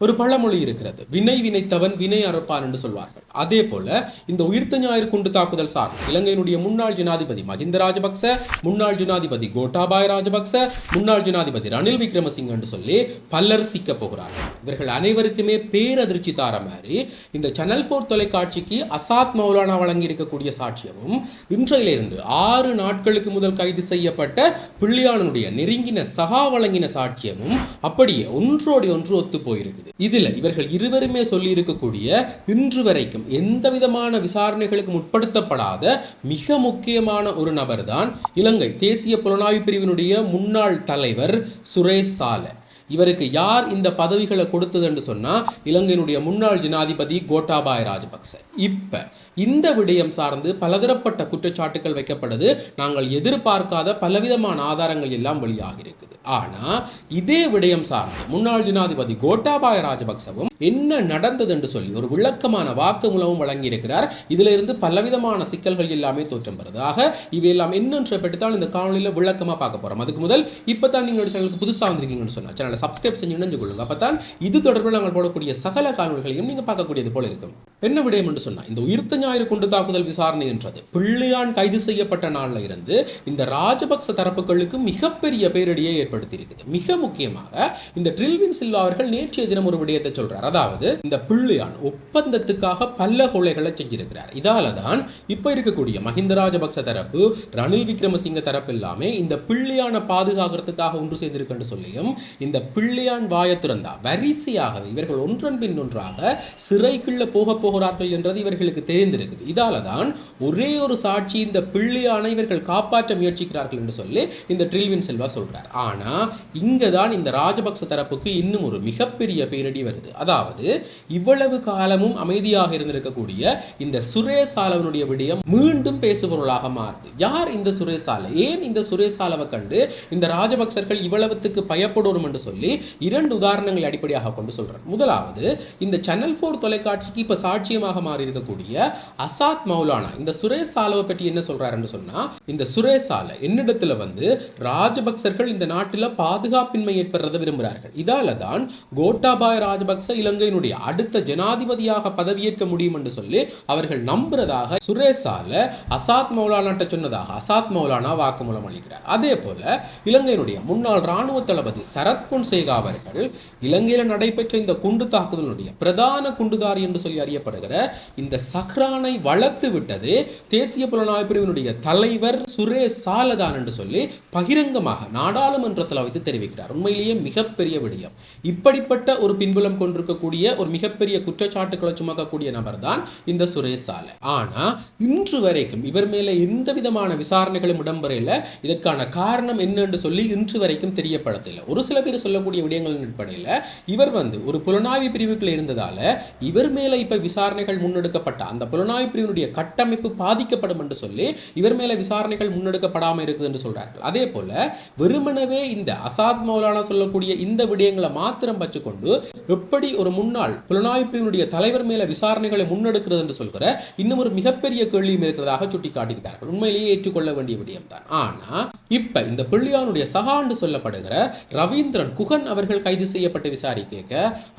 ஒரு பழமொழி இருக்கிறது. வினை வினைத்தவன் வினை அறுப்பான் என்று சொல்வார்கள். அதே போல இந்த உயிர்த்த ஞாயிறு குண்டு தாக்குதல் சார் இலங்கையினுடைய முன்னாள் ஜனாதிபதி மஹிந்த ராஜபக்ச முன்னாள் ஜனாதிபதி கோட்டாபாய் ராஜபக்ச முன்னாள் ஜனாதிபதி ரணில் விக்ரமசிங்க என்று சொல்லி பலர் சிக்க போகிறார்கள். இவர்கள் அனைவருக்குமே பேரதிர்ச்சி தார மாதிரி இந்த சேனல் போர் தொலைக்காட்சிக்கு அசாத் மௌலானா வழங்கி இருக்கக்கூடிய சாட்சியமும் இன்றையிலிருந்து ஆறு நாட்களுக்கு முதல் கைது செய்யப்பட்ட பிள்ளையாளனுடைய நெருங்கின சகா வழங்கின சாட்சியமும் அப்படியே ஒன்றோடு ஒன்று ஒத்து போயிருக்குது இதுல இவர்கள் இருவருமே சொல்லி இருக்கக்கூடிய இன்று வரைக்கும் எந்த விதமான விசாரணைகளுக்கும் உட்படுத்தப்படாத மிக முக்கியமான ஒரு நபர் தான் இலங்கை தேசிய புலனாய்வு பிரிவினுடைய முன்னாள் தலைவர் சுரேஷ் சாலை. இவருக்கு யார் இந்த பதவிகளை கொடுத்ததுன்னு சொன்னால் சொன்னா இலங்கையினுடைய முன்னாள் ஜனாதிபதி கோட்டாபாய ராஜபக்ச. இப்ப இந்த விடயம் சார்ந்து பலதரப்பட்ட குற்றச்சாட்டுகள் வைக்கப்படுது நாங்கள் எதிர்பார்க்காத பலவிதமான ஆதாரங்கள் எல்லாம் வெளியாகி இருக்குது. ஆனா இதே விடயம் சார்ந்து முன்னாள் ஜனாதிபதி கோட்டாபாய ராஜபக்சவும் என்ன நடந்தது என்று சொல்லி ஒரு விளக்கமான வாக்குமூலமும் வழங்கியிருக்கிறார். இதுல இருந்து பலவிதமான சிக்கல்கள் எல்லாமே தோற்றம் வருது ஆக இவையெல்லாம் என்னன்ற பற்றி தான் இந்த காணொலியில் விளக்கமா பார்க்க போறோம். அதுக்கு முதல் இப்பதான் நீங்க சேனலுக்கு புதுசா வந்திருக்கீங்கன்னு சொன்னா சேனலை சப்ஸ்கிரைப் செஞ்சு இணைஞ்சு கொள்ளுங்க. அப்பதான் இது தொடர்பில் நாங்கள் போடக்கூடிய சகல காணொலிகளையும் நீங்க பார்க்கக்கூடியது போல இருக்கும். என்ன விடயம் என்று சொன்னா இந்த உயிர்த்த ஞாயிறு குண்டு தாக்குதல் விசாரணை என்றது பிள்ளையான் கைது செய்யப்பட்ட நாளில் இருந்து இந்த ராஜபக்ச தரப்புகளுக்கு மிகப்பெரிய பேரடியை ஏற்படுத்தி இருக்குது மிக முக்கியமாக இந்த ட்ரில்வின் சில்வா அவர்கள் நேற்றைய தினம் ஒரு விடயத்தை சொல்றார். அதாவது இந்த பிள்ளையான் ஒப்பந்தத்துக்காக பல கொலைகளை செஞ்சிருக்கிறார். இதால தான் இப்ப இருக்கக்கூடிய மஹிந்த ராஜபக்ச தரப்பு ரணில் விக்ரமசிங்க தரப்பு எல்லாமே இந்த பிள்ளையான பாதுகாக்கிறதுக்காக ஒன்று சேர்ந்திருக்கு சொல்லியும் இந்த பிள்ளையான் வாய திறந்தா வரிசையாகவே இவர்கள் ஒன்றன் பின் ஒன்றாக சிறைக்குள்ள போக போகிறார்கள் என்றது இவர்களுக்கு தெரிந்திருக்குது. இதால தான் ஒரே ஒரு சாட்சி இந்த பிள்ளையான இவர்கள் காப்பாற்ற முயற்சிக்கிறார்கள் என்று சொல்லி இந்த ட்ரில்வின் செல்வா சொல்றார். ஆனா இங்க தான் இந்த ராஜபக்ச தரப்புக்கு இன்னும் ஒரு மிகப்பெரிய பேரடி வருது. அதாவது அதாவது இவ்வளவு காலமும் அமைதியாக இருந்திருக்கக்கூடிய இந்த சுரேசாலவனுடைய விடயம் மீண்டும் பேசுபொருளாக மாறுது. யார் இந்த சுரேஷ் ஏன் இந்த சுரேசாலவை கண்டு இந்த ராஜபக்சர்கள் இவ்வளவுத்துக்கு பயப்படணும் என்று சொல்லி இரண்டு உதாரணங்களை அடிப்படையாக கொண்டு சொல்றேன் முதலாவது இந்த சேனல் போர் தொலைக்காட்சிக்கு இப்ப சாட்சியமாக மாறி இருக்கக்கூடிய அசாத் மௌலானா இந்த சுரேஷ் சாலவை பற்றி என்ன சொல்றாருன்னு சொன்னா இந்த சுரேஷ் என்னிடத்துல வந்து ராஜபக்சர்கள் இந்த நாட்டில் பாதுகாப்பின்மை ஏற்படுறதை விரும்புகிறார்கள். இதால தான் கோட்டாபாய ராஜபக்ச இலங்கையினுடைய அடுத்த ஜனாதிபதியாக பதவியேற்க முடியும் என்று சொல்லி அவர்கள் நம்புறதாக சுரேஷால அசாத் மௌலானாட்ட சொன்னதாக அசாத் மௌலானா வாக்குமூலம் அளிக்கிறார். அதே போல இலங்கையினுடைய முன்னாள் ராணுவ தளபதி சரத் பொன்சேகா அவர்கள் இலங்கையில் நடைபெற்ற இந்த குண்டு தாக்குதலுடைய பிரதான குண்டுதாரி என்று சொல்லி அறியப்படுகிற இந்த சஹ்ரானை வளர்த்து விட்டது தேசிய புலனாய்வு பிரிவினுடைய தலைவர் சுரேஷ் சாலதான் என்று சொல்லி பகிரங்கமாக நாடாளுமன்றத்தில் வைத்து தெரிவிக்கிறார். உண்மையிலேயே மிகப்பெரிய விடயம். இப்படிப்பட்ட ஒரு பின்புலம் கொண்டிருக்க கொண்டிருக்கக்கூடிய ஒரு மிகப்பெரிய குற்றச்சாட்டுகளை சுமக்கக்கூடிய நபர் தான் இந்த சுரேஷ் சாலை. ஆனா இன்று வரைக்கும் இவர் மேல எந்த விதமான விசாரணைகளும் இடம்பெறையில இதற்கான காரணம் என்னன்னு சொல்லி இன்று வரைக்கும் தெரியப்படுத்தல. ஒரு சில பேர் சொல்லக்கூடிய விடயங்களின் அடிப்படையில் இவர் வந்து ஒரு புலனாய்வு பிரிவுக்குள்ள இருந்ததால இவர் மேல இப்ப விசாரணைகள் முன்னெடுக்கப்பட்ட அந்த புலனாய்வு பிரிவினுடைய கட்டமைப்பு பாதிக்கப்படும் என்று சொல்லி இவர் மேல விசாரணைகள் முன்னெடுக்கப்படாமல் இருக்குது என்று சொல்றார்கள். அதே போல வெறுமனவே இந்த அசாத் மௌலானா சொல்லக்கூடிய இந்த விடயங்களை மாத்திரம் வச்சுக்கொண்டு எப்படி ஒரு ஒரு முன்னாள் புலனாய்வு பிரிவினுடைய தலைவர் மேல விசாரணைகளை முன்னெடுக்கிறது என்று சொல்கிற இன்னும் ஒரு மிகப்பெரிய கேள்வியும் இருக்கிறதாக சுட்டி காட்டியிருக்கார்கள் உண்மையிலேயே ஏற்றுக்கொள்ள வேண்டிய விடயம்தான் ஆனா இப்ப இந்த பிள்ளையானுடைய சகாண்டு சொல்லப்படுகிற ரவீந்திரன் குகன் அவர்கள் கைது செய்யப்பட்டு விசாரிக்க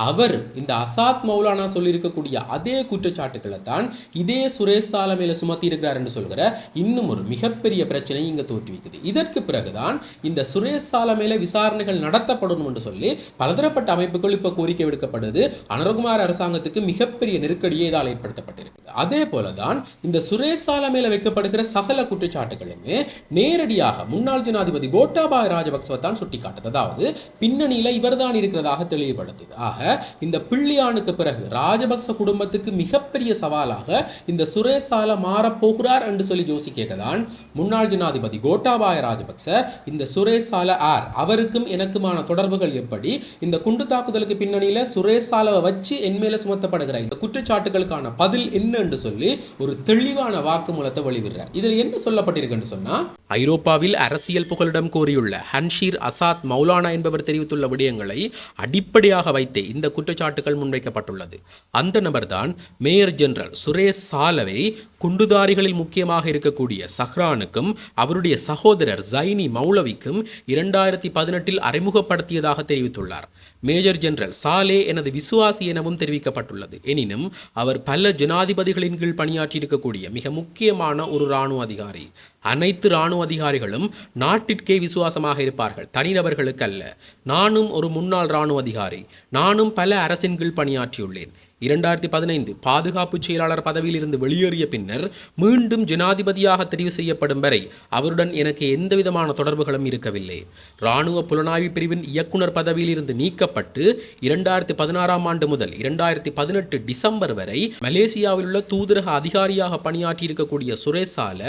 அவர் இந்த அசாத் மௌலானா சொல்லியிருக்கக்கூடிய அதே குற்றச்சாட்டுகளை தான் இதே சுரேஷ் சால மேல சுமத்தி இருக்கிறார் என்று சொல்கிற இன்னும் ஒரு மிகப்பெரிய பிரச்சனை இங்க தோற்றுவிக்குது. இதற்கு பிறகுதான் இந்த சுரேஷ் சால மேல விசாரணைகள் நடத்தப்படணும் என்று சொல்லி பலதரப்பட்ட அமைப்புகள் இப்ப கோரிக்கை விடுக்கப்படுது. என்பது அனரகுமார் அரசாங்கத்துக்கு மிகப்பெரிய நெருக்கடியை இதால் ஏற்படுத்தப்பட்டிருக்குது. அதே போலதான் இந்த சுரேஷால மேல வைக்கப்படுகிற சகல குற்றச்சாட்டுகளுமே நேரடியாக முன்னாள் ஜனாதிபதி கோட்டாபாய ராஜபக்சவை தான் சுட்டிக்காட்டது. அதாவது பின்னணியில இவர்தான் இருக்கிறதாக தெளிவுபடுத்துது. ஆக இந்த பிள்ளையானுக்கு பிறகு ராஜபக்ச குடும்பத்துக்கு மிகப்பெரிய சவாலாக இந்த சுரேஷால மாறப்போகிறார் என்று சொல்லி யோசிக்கதான் முன்னாள் ஜனாதிபதி கோட்டாபாய ராஜபக்ச இந்த சுரேஷால ஆர் அவருக்கும் எனக்குமான தொடர்புகள் எப்படி? இந்த குண்டு தாக்குதலுக்கு பின்னணியில சுரேஷ் சுரேசாலவை வச்சு என் மேல சுமத்தப்படுகிற இந்த குற்றச்சாட்டுகளுக்கான பதில் என்ன என்று சொல்லி ஒரு தெளிவான வாக்குமூலத்தை வெளிவிடுறார் இதில் என்ன சொல்லப்பட்டிருக்குன்னு சொன்னா ஐரோப்பாவில் அரசியல் புகலிடம் கோரியுள்ள ஹன்ஷீர் அசாத் மௌலானா என்பவர் தெரிவித்துள்ள விடயங்களை அடிப்படையாக வைத்தே இந்த குற்றச்சாட்டுகள் முன்வைக்கப்பட்டுள்ளது. அந்த நபர்தான் மேயர் ஜெனரல் சுரேஷ் சாலவை குண்டுதாரிகளில் முக்கியமாக இருக்கக்கூடிய சஹ்ரானுக்கும் அவருடைய சகோதரர் ஜைனி மௌலவிக்கும் இரண்டாயிரத்தி பதினெட்டில் அறிமுகப்படுத்தியதாக தெரிவித்துள்ளார். மேஜர் ஜெனரல் சாலே எனது விசுவாசி எனவும் தெரிவிக்கப்பட்டுள்ளது. எனினும் அவர் பல ஜனாதிபதிகளின் கீழ் பணியாற்றியிருக்கக்கூடிய மிக முக்கியமான ஒரு இராணுவ அதிகாரி. அனைத்து இராணுவ அதிகாரிகளும் நாட்டிற்கே விசுவாசமாக இருப்பார்கள். தனிநபர்களுக்கு அல்ல நானும் ஒரு முன்னாள் இராணுவ அதிகாரி. நானும் பல அரசின் கீழ் பணியாற்றியுள்ளேன். இரண்டாயிரத்தி பதினைந்து பாதுகாப்பு செயலாளர் பதவியிலிருந்து வெளியேறிய பின்னர் மீண்டும் ஜனாதிபதியாக தெரிவு செய்யப்படும் வரை அவருடன் எனக்கு எந்தவிதமான தொடர்புகளும் இருக்கவில்லை. இராணுவ புலனாய்வு பிரிவின் இயக்குனர் பதவியிலிருந்து நீக்கப்பட்டு இரண்டாயிரத்தி பதினாறாம் ஆண்டு முதல் இரண்டாயிரத்தி பதினெட்டு டிசம்பர் வரை மலேசியாவில் உள்ள தூதரக அதிகாரியாக பணியாற்றி இருக்கக்கூடிய சுரேசால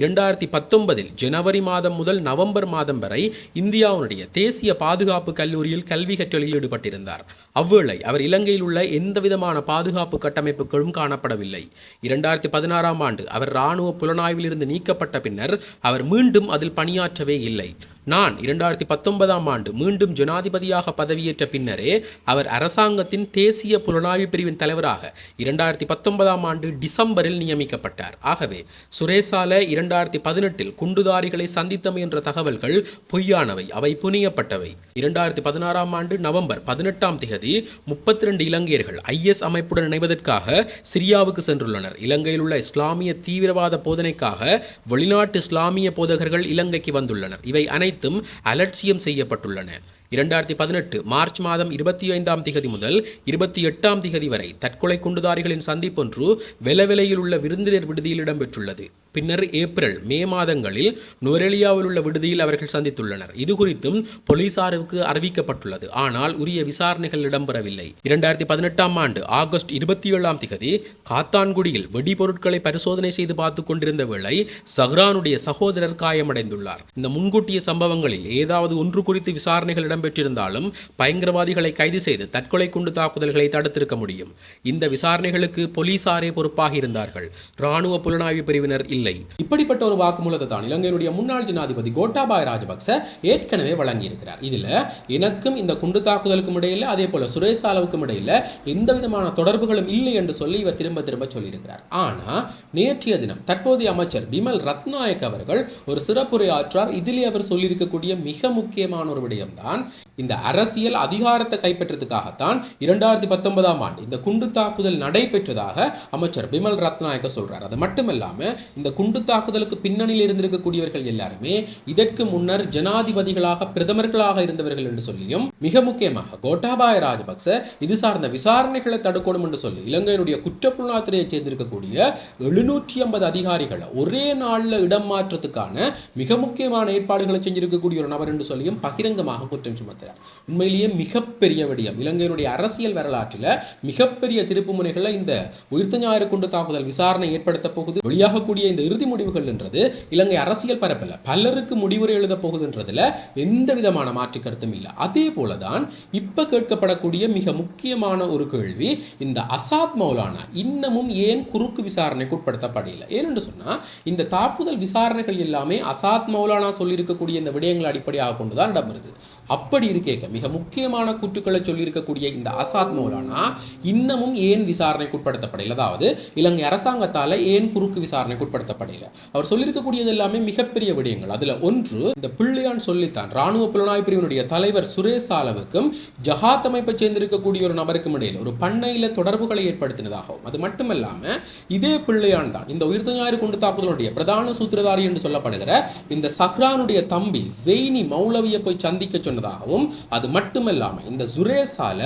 இரண்டாயிரத்தி பத்தொன்பதில் ஜனவரி மாதம் முதல் நவம்பர் மாதம் வரை இந்தியாவுடைய தேசிய பாதுகாப்பு கல்லூரியில் கல்வி கற்றலில் ஈடுபட்டிருந்தார். அவ்வேளை அவர் இலங்கையில் உள்ள எந்தவிதமான பாதுகாப்பு கட்டமைப்புகளும் காணப்படவில்லை. இரண்டாயிரத்தி பதினாறாம் ஆண்டு அவர் இராணுவ புலனாய்வில் இருந்து நீக்கப்பட்ட பின்னர் அவர் மீண்டும் அதில் பணியாற்றவே இல்லை. நான் இரண்டாயிரத்தி பத்தொன்பதாம் ஆண்டு மீண்டும் ஜனாதிபதியாக பதவியேற்ற பின்னரே அவர் அரசாங்கத்தின் தேசிய புலனாய்வு பிரிவின் தலைவராக இரண்டாயிரத்தி பத்தொன்பதாம் ஆண்டு டிசம்பரில் நியமிக்கப்பட்டார். ஆகவே சுரேசால இரண்டாயிரத்தி பதினெட்டில் குண்டுதாரிகளை சந்தித்தமை என்ற தகவல்கள் பொய்யானவை அவை புனியப்பட்டவை. இரண்டாயிரத்தி பதினாறாம் ஆண்டு நவம்பர் பதினெட்டாம் திகதி முப்பத்தி ரெண்டு இலங்கையர்கள் ஐஎஸ் அமைப்புடன் இணைவதற்காக சிரியாவுக்கு சென்றுள்ளனர். இலங்கையில் உள்ள இஸ்லாமிய தீவிரவாத போதனைக்காக வெளிநாட்டு இஸ்லாமிய போதகர்கள் இலங்கைக்கு வந்துள்ளனர். இவை அனைத்து அனைத்தும் அலட்சியம் செய்யப்பட்டுள்ளன. இரண்டாயிரத்தி பதினெட்டு மார்ச் மாதம் இருபத்தி ஐந்தாம் திகதி முதல் இருபத்தி எட்டாம் திகதி வரை தற்கொலை குண்டுதாரிகளின் சந்திப்பொன்று வெலவெலையில் உள்ள விருந்தினர் விடுதியில் இடம்பெற்றுள்ளது. பின்னர் ஏப்ரல் மே மாதங்களில் நுவரெலியாவில் உள்ள விடுதியில் அவர்கள் சந்தித்துள்ளனர். இது குறித்தும் போலீசாருக்கு அறிவிக்கப்பட்டுள்ளது. ஆனால் உரிய விசாரணைகள் இடம்பெறவில்லை. இரண்டாயிரத்தி பதினெட்டாம் ஆண்டு ஆகஸ்ட் இருபத்தி ஏழாம் திகதி காத்தான்குடியில் வெடிபொருட்களை பரிசோதனை செய்து பார்த்து கொண்டிருந்த வேளை சஹ்ரானுடைய சகோதரர் காயமடைந்துள்ளார். இந்த முன்கூட்டிய சம்பவங்களில் ஏதாவது ஒன்று குறித்து விசாரணைகள் இடம்பெற்றிருந்தாலும் பயங்கரவாதிகளை கைது செய்து தற்கொலை குண்டு தாக்குதல்களை தடுத்திருக்க முடியும். இந்த விசாரணைகளுக்கு போலீசாரே பொறுப்பாக இருந்தார்கள். ராணுவ புலனாய்வு பிரிவினர் இல்லை. இப்படிப்பட்ட ஒரு வாக்குமூலத்தை தான் இலங்கையினுடைய முன்னாள் ஜனாதிபதி கோட்டாபாய ராஜபக்ச ஏற்கனவே வழங்கியிருக்கிறார். இதில் எனக்கும் இந்த குண்டு தாக்குதலுக்கும் இடையில அதே போல சுரேஷ் சாலவுக்கும் இடையில எந்த விதமான தொடர்புகளும் இல்லை என்று சொல்லி இவர் திரும்ப திரும்ப சொல்லியிருக்கிறார். ஆனால் நேற்றைய தினம் தற்போதைய அமைச்சர் பிமல் ரத்நாயக் அவர்கள் ஒரு சிறப்புரை ஆற்றார் இதிலே அவர் சொல்லியிருக்கக்கூடிய மிக முக்கியமான ஒரு விடயம்தான் இந்த அரசியல் அதிகாரத்தை கைப்பற்றதுக்காகத்தான் இரண்டாயிரத்தி பத்தொன்பதாம் ஆண்டு இந்த குண்டு தாக்குதல் நடைபெற்றதாக அமைச்சர் பிமல் ரத்நாயக்க சொல்றார். அது மட்டுமல்லாம இந்த குண்டு தாக்குதலுக்கு பின்னணியில் இருந்திருக்கக்கூடியவர்கள் எல்லாருமே இதற்கு முன்னர் ஜனாதிபதிகளாக பிரதமர்களாக இருந்தவர்கள் என்று சொல்லியும் மிக முக்கியமாக கோட்டாபாய ராஜபக்ச இது சார்ந்த விசாரணைகளை தடுக்கணும் என்று சொல்லி இலங்கையினுடைய குற்றப்புலனாத்துறையை சேர்ந்திருக்கக்கூடிய எழுநூற்றி ஐம்பது அதிகாரிகளை ஒரே நாளில் இடம் மாற்றத்துக்கான மிக முக்கியமான ஏற்பாடுகளை செஞ்சிருக்கக்கூடிய ஒரு நபர் என்று சொல்லியும் பகிரங்கமாக குற்றம் சுமத்துறார். உண்மையிலேயே மிகப்பெரிய விடயம். இலங்கையினுடைய அரசியல் வரலாற்றில் மிகப்பெரிய திருப்பு முனைகளை இந்த உயிர்த்த ஞாயிறு குண்டு தாக்குதல் விசாரணை ஏற்படுத்த போகுது. வெளியாகக்கூடிய இந்த இறுதி முடிவுகள் என்றது இலங்கை அரசியல் பரப்பில் பலருக்கு முடிவுரை எழுத போகுதுன்றதுல எந்த விதமான மாற்று கருத்தும் இல்லை. அதே போல தான் இப்போ கேட்கப்படக்கூடிய மிக முக்கியமான ஒரு கேள்வி இந்த அசாத் மௌலானா இன்னமும் ஏன் குறுக்கு விசாரணைக்கு உட்படுத்தப்படல ஏனென்று சொன்னா இந்த தாக்குதல் விசாரணைகள் எல்லாமே அசாத் மௌலானா சொல்லியிருக்கக்கூடிய இந்த விடயங்களை அடிப்படையாக கொண்டுதான் இடம்பெறுது. அப்படி இருக்கேக்க மிக முக்கியமான கூற்றுக்களை சொல்லியிருக்கக்கூடிய இந்த அசாத் மௌலானா இன்னமும் ஏன் விசாரணைக்கு உட்படுத்தப்படையில் அதாவது இலங்கை அரசாங்கத்தால் ஏன் குறுக்கு விசாரணைக்கு உட்படுத்தப்படையில் அவர் சொல்லியிருக்கக்கூடியது எல்லாமே மிகப்பெரிய விடயங்கள். அதில் ஒன்று இந்த பிள்ளையான் சொல்லித்தான் ராணுவ புலனாய்வு பிரிவினுடைய தலைவர் சுரேஷ் சாலவுக்கும் ஜஹாத் அமைப்பை சேர்ந்திருக்கக்கூடிய ஒரு நபருக்கும் இடையில் ஒரு பண்ணையில் தொடர்புகளை ஏற்படுத்தினதாகவும் அது மட்டுமல்லாமல் இதே பிள்ளையான் தான் இந்த உயிர்த்த ஞாயிறு குண்டு தாக்குதலுடைய பிரதான சூத்திரதாரி என்று சொல்லப்படுகிற இந்த சஹ்ரானுடைய தம்பி ஜெய்னி மௌலவியை போய் சந்திக்க சொன்ன சொன்னதாகவும் அது மட்டுமல்லாமல் இந்த சுரேஷால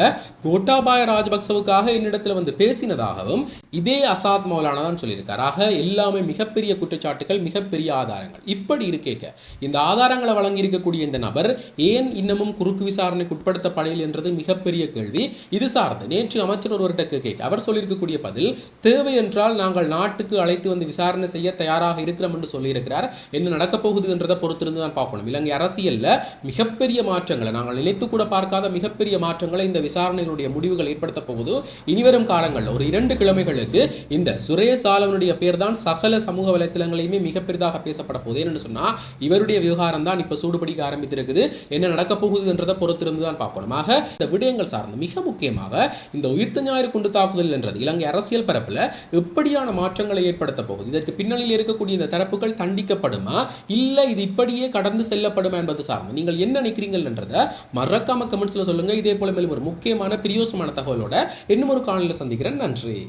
கோட்டாபாய ராஜபக்சவுக்காக என்னிடத்துல வந்து பேசினதாகவும் இதே அசாத் மௌலானா தான் சொல்லியிருக்கார். ஆக எல்லாமே மிகப்பெரிய குற்றச்சாட்டுகள் மிகப்பெரிய ஆதாரங்கள். இப்படி இருக்கேக்க இந்த ஆதாரங்களை வழங்கியிருக்கக்கூடிய இந்த நபர் ஏன் இன்னமும் குறுக்கு விசாரணைக்கு உட்படுத்தப்படையில் என்றது மிகப்பெரிய கேள்வி. இது சார்ந்து நேற்று அமைச்சர் ஒருவர்கிட்ட கேட்க அவர் சொல்லியிருக்கக்கூடிய பதில் தேவை என்றால் நாங்கள் நாட்டுக்கு அழைத்து வந்து விசாரணை செய்ய தயாராக இருக்கிறோம் என்று சொல்லியிருக்கிறார். என்ன நடக்கப் போகுது என்றதை பொறுத்திருந்து தான் பார்க்கணும். இலங்கை அரசியலில் மிகப்பெரிய மாற்றம் மாற்றங்களை நாங்கள் நினைத்து கூட பார்க்காத மிகப்பெரிய மாற்றங்களை இந்த விசாரணைகளுடைய முடிவுகள் ஏற்படுத்த போகுது. இனிவரும் காலங்களில் ஒரு இரண்டு கிழமைகளுக்கு இந்த சுரேஷ் ஆலவனுடைய பேர் தான் சகல சமூக வலைத்தளங்களையுமே மிக பெரிதாக பேசப்பட போகுது. என்னன்னு சொன்னா இவருடைய விவகாரம் தான் இப்ப சூடுபிடிக்க ஆரம்பித்திருக்குது. என்ன நடக்க போகுதுன்றதை பொறுத்திருந்து தான் பார்க்கணும். ஆக இந்த விடயங்கள் சார்ந்து மிக முக்கியமாக இந்த உயிர்த்த ஞாயிறு குண்டு தாக்குதல் என்றது இலங்கை அரசியல் பரப்பில் எப்படியான மாற்றங்களை ஏற்படுத்த போகுது? இதற்கு பின்னணியில் இருக்கக்கூடிய இந்த தரப்புகள் தண்டிக்கப்படுமா? இல்லை இது இப்படியே கடந்து செல்லப்படுமா என்பது சார்ந்து? நீங்கள் என்ன நினைக்கிறீங்கள் நினைக்கிறீங்கன்றதை மறக்காம கமெண்ட்ஸில் சொல்லுங்க. இதே போல மேலும் ஒரு முக்கியமான பிரியோசமான தகவலோட இன்னும் ஒரு காணொலியில் சந்திக்கிறேன். நன்றி.